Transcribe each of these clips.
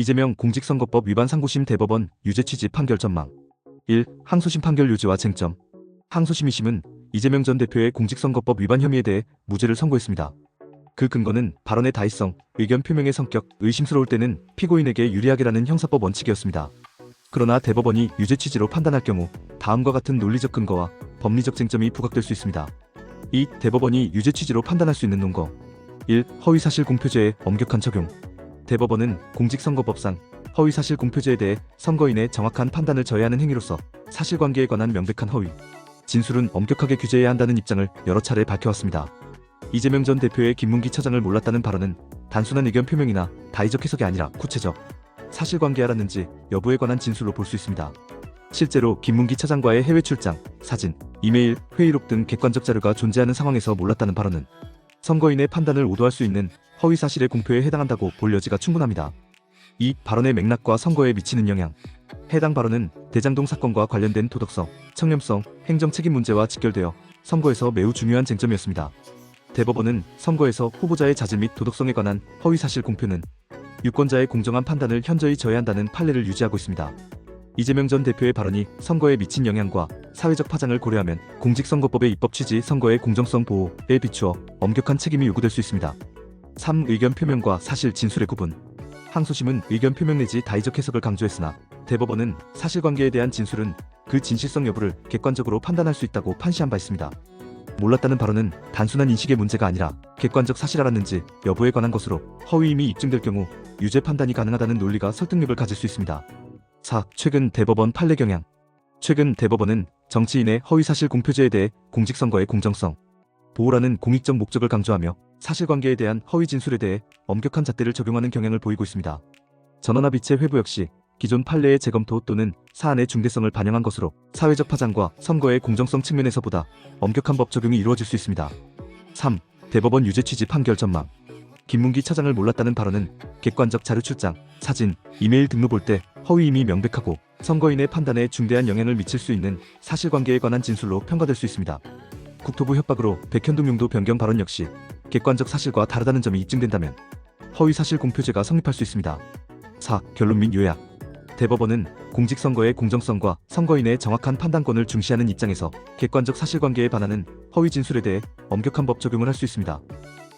이재명 공직선거법 위반 상고심 대법원 유죄 취지 판결 전망 1. 항소심 판결 유죄와 쟁점 항소심 2심은 이재명 전 대표의 공직선거법 위반 혐의에 대해 무죄를 선고했습니다. 그 근거는 발언의 다의성, 의견 표명의 성격, 의심스러울 때는 피고인에게 유리하게라는 형사법 원칙이었습니다. 그러나 대법원이 유죄 취지로 판단할 경우 다음과 같은 논리적 근거와 법리적 쟁점이 부각될 수 있습니다. 2. 대법원이 유죄 취지로 판단할 수 있는 논거 1. 허위사실 공표죄의 엄격한 적용 대법원은 공직선거법상 허위사실 공표죄에 대해 선거인의 정확한 판단을 저해하는 행위로서 사실관계에 관한 명백한 허위, 진술은 엄격하게 규제해야 한다는 입장을 여러 차례 밝혀왔습니다. 이재명 전 대표의 김문기 차장을 몰랐다는 발언은 단순한 의견 표명이나 다의적 해석이 아니라 구체적 사실관계 알았는지 여부에 관한 진술로 볼 수 있습니다. 실제로 김문기 차장과의 해외 출장, 사진, 이메일, 회의록 등 객관적 자료가 존재하는 상황에서 몰랐다는 발언은 선거인의 판단을 오도할 수 있는 허위 사실의 공표에 해당한다고 볼 여지가 충분합니다. 이 발언의 맥락과 선거에 미치는 영향. 해당 발언은 대장동 사건과 관련된 도덕성, 청렴성, 행정 책임 문제와 직결되어 선거에서 매우 중요한 쟁점이었습니다. 대법원은 선거에서 후보자의 자질 및 도덕성에 관한 허위 사실 공표는 유권자의 공정한 판단을 현저히 저해한다는 판례를 유지하고 있습니다. 이재명 전 대표의 발언이 선거에 미친 영향과 사회적 파장을 고려하면 공직선거법의 입법 취지 선거의 공정성 보호에 비추어 엄격한 책임이 요구될 수 있습니다. 3. 의견 표명과 사실 진술의 구분 항소심은 의견 표명 내지 다의적 해석을 강조했으나 대법원은 사실관계에 대한 진술은 그 진실성 여부를 객관적으로 판단할 수 있다고 판시한 바 있습니다. 몰랐다는 발언은 단순한 인식의 문제가 아니라 객관적 사실 알았는지 여부에 관한 것으로 허위임이 입증될 경우 유죄 판단이 가능하다는 논리가 설득력을 가질 수 있습니다. 4. 최근 대법원 판례 경향 최근 대법원은 정치인의 허위사실 공표죄에 대해 공직선거의 공정성, 보호라는 공익적 목적을 강조하며 사실관계에 대한 허위 진술에 대해 엄격한 잣대를 적용하는 경향을 보이고 있습니다. 전원합 이체 회부 역시 기존 판례의 재검토 또는 사안의 중대성을 반영한 것으로 사회적 파장과 선거의 공정성 측면에서보다 엄격한 법 적용이 이루어질 수 있습니다. 3. 대법원 유죄 취지 판결 전망 김문기 차장을 몰랐다는 발언은 객관적 자료 출장, 사진, 이메일 등로 볼때 허위임이 명백하고 선거인의 판단에 중대한 영향을 미칠 수 있는 사실관계에 관한 진술로 평가될 수 있습니다. 국토부 협박으로 백현동 용도 변경 발언 역시 객관적 사실과 다르다는 점이 입증된다면 허위 사실 공표죄가 성립할 수 있습니다. 4. 결론 및 요약 대법원은 공직선거의 공정성과 선거인의 정확한 판단권을 중시하는 입장에서 객관적 사실관계에 반하는 허위 진술에 대해 엄격한 법 적용을 할 수 있습니다.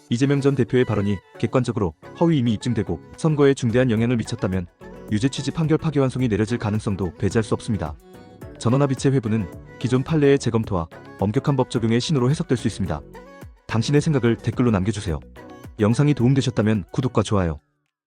이재명 전 대표의 발언이 객관적으로 허위임이 입증되고 선거에 중대한 영향을 미쳤다면 유죄 취지 판결 파기환송이 내려질 가능성도 배제할 수 없습니다. 전원합의체 회부는 기존 판례의 재검토와 엄격한 법 적용의 신호로 해석될 수 있습니다. 당신의 생각을 댓글로 남겨주세요. 영상이 도움되셨다면 구독과 좋아요,